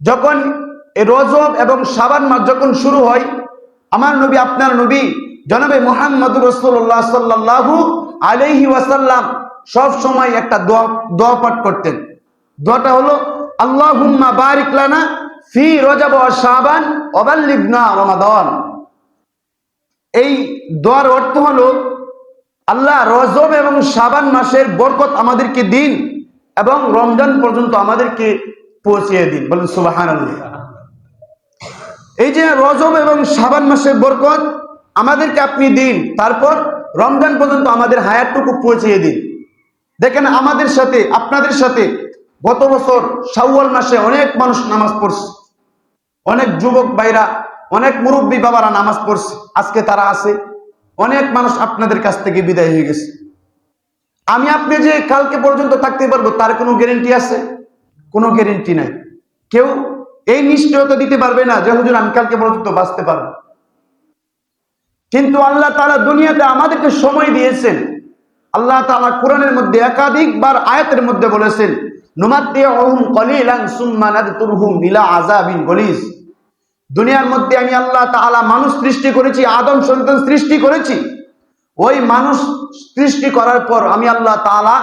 যখন রজব এবং সাবান মাস যখন শুরু হয়, আমার নবী, আপনার নবী, জনাবে মোহাম্মদ রসুল্লাহ সাল্লাহু আলহি ওয়াসাল্লাম সব সময় একটা দোয়া পাঠ করতেন। দোয়াটা হলো, আল্লাহুম্মা বারিক লানা ফি রজব ও শাবান ওয়াবাল্লিগনা রমাদান। এই দোয়ার অর্থ হলো, আল্লাহ রজব এবং শাবান মাসের বরকত আমাদেরকে দিন এবং রমজান পর্যন্ত আমাদেরকে পৌঁছিয়ে দিন। বলেন সুবাহান এই যে রজব এবং শাবান মাসের বরকত আমাদেরকে আপনি দিন, তারপর রমজান পর্যন্ত আমাদের হায়াতটুকু পৌঁছিয়ে দিন। দেখেন, আমাদের সাথে, আপনাদের সাথে গত বছর শাওয়াল মাসে অনেক মানুষ নামাজ পড়ছে। অনেক যুবক ভাইরা, অনেক মুরব্বী বাবারা নামাজ পড়ছে। আজকে তারা আছে। অনেক মানুষ আপনাদের কাছ থেকে বিদায় হয়ে গেছে। আমি আপনি যে কালকে পর্যন্ত থাকতে পারব, তার কোনো গ্যারেন্টি আছে? কোনো গ্যারেন্টি নাই। কেউ এই নিশ্চয়তা দিতে পারবে না যে, হুজুর, আমি কালকে পর্যন্ত বাঁচতে পারব। কিন্তু আল্লাহ তাআলা দুনিয়াতে আমাদেরকে সময় দিয়েছেন। আল্লাহ তাআলা কোরআনের মধ্যে একাধিকবার আয়াতের মধ্যে বলেছেন দুনিয়ার মধ্যে আমি আল্লাহ তাআলা মানুষ সৃষ্টি করেছি, আদম সন্তান সৃষ্টি করেছি। ওই মানুষ সৃষ্টি করার পর আমি আল্লাহ তাআলা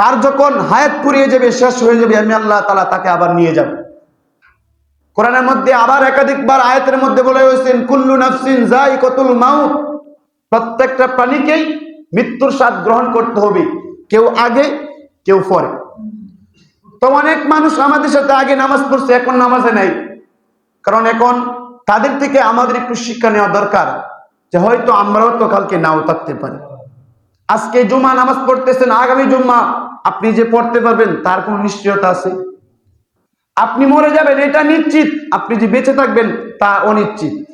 তার যখন হায়াত পুরিয়ে যাবে, শেষ হয়ে যাবে, আমি আল্লাহ তালা তাকে আবার নিয়ে যাব। কোরআনের মধ্যে আবার একাধিকবার আয়াতের মধ্যে বলে হয়েছেন কুল্লু নাফসিন যায়িকাতুল মাউত। প্রত্যেকটা প্রাণীকেই মৃত্যুর স্বাদ গ্রহণ করতে হবে, কেউ আগে, কেউ পরে। তো অনেক মানুষ আমাদের সাথে আগে নামাজ পড়ছে, এখন নামাজে নাই। কারণ এখন তাদের থেকে আমাদের একটু শিক্ষা নেওয়া দরকার, যে হয়তো আমরাও তো কালকে নাও থাকতে পারি। আজকে জুমা নামাজ পড়তেছেন, আগামী জুম্মা আপনি যে পড়তে পারবেন, তার কোনো নিশ্চয়তা আছে? আপনি মরে যাবেন, এটা নিশ্চিত। আপনি যে বেঁচে থাকবেন, তা অনিশ্চিত।